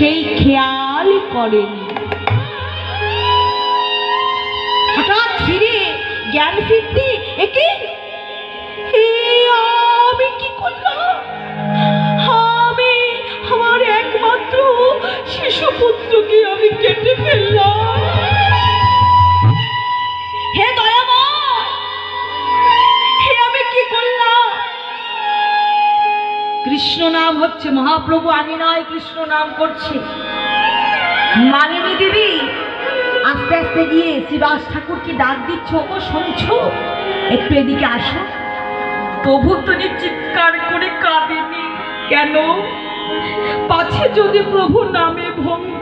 সেই খেয়াল করেনি। হঠাৎ ফিরে জ্ঞান ফিরতে কৃষ্ণ নাম হচ্ছে মহাপ্রভু, আমি নয় কৃষ্ণ নাম করছে। মালিনী দেবী, আস্তে আস্তে গিয়ে শ্রীবাস ঠাকুরকে ডাক দিচ্ছ, ও শুনছ? একটু এদিকে আসো। তবু তুমি চিৎকার করে কাঁদেনি। কেন? পাছে যদি প্রভু নামে ভঙ্গ।